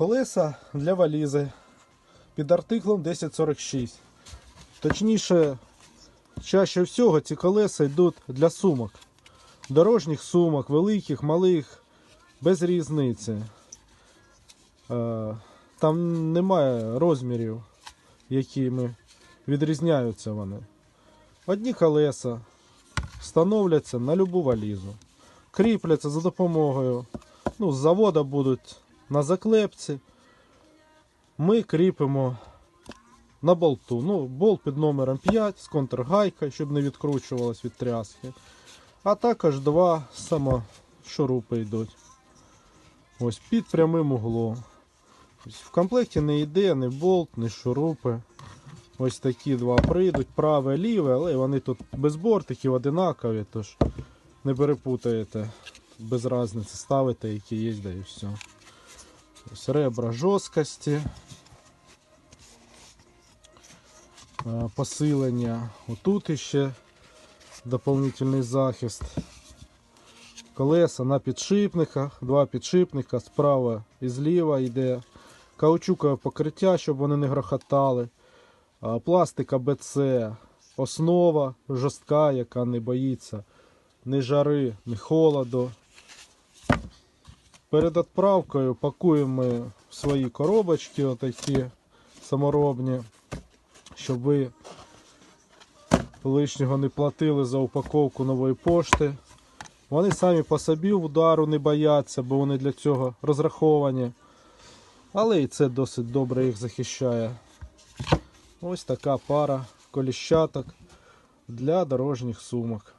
Колеса для валізи під артиклом 1046. Точніше, чаще всього ці колеса йдуть для сумок. Дорожніх сумок, великих, малих, без різниці. Е, Там немає розмірів, якими відрізняються вони. Одні колеса встановляться на любу валізу. Кріпляться за допомогою. Ну, з завода будуть на заклепці. Ми кріпимо на болту. Ну, болт під номером 5 з контргайкою, щоб не відкручувалось від тряски. А також два самошурупи йдуть. Ось під прямим углом. В комплекті не йде ні болт, ні шурупи. Ось такі два прийдуть, праве, ліве, але вони тут без бортиків одинакові, тож не перепутаєте. Без різниці ставите, які є, і все. Ось ребра жорсткості. Е, Посилення. Отут іще доповнительний захист. Колеса на підшипниках, два підшипника справа і зліва йде. Каучукове покриття, щоб вони не грохотали. А, Пластик АБЦ, основа жорстка, яка не боїться ні жари, ні холоду. Перед відправкою пакуємо ми в свої коробочки, отакі саморобні, щоб ви лишнього не платили за упаковку нової пошти. Вони самі по собі удару не бояться, бо вони для цього розраховані. Але і це досить добре їх захищає. Ось така пара коліщаток для дорожніх сумок.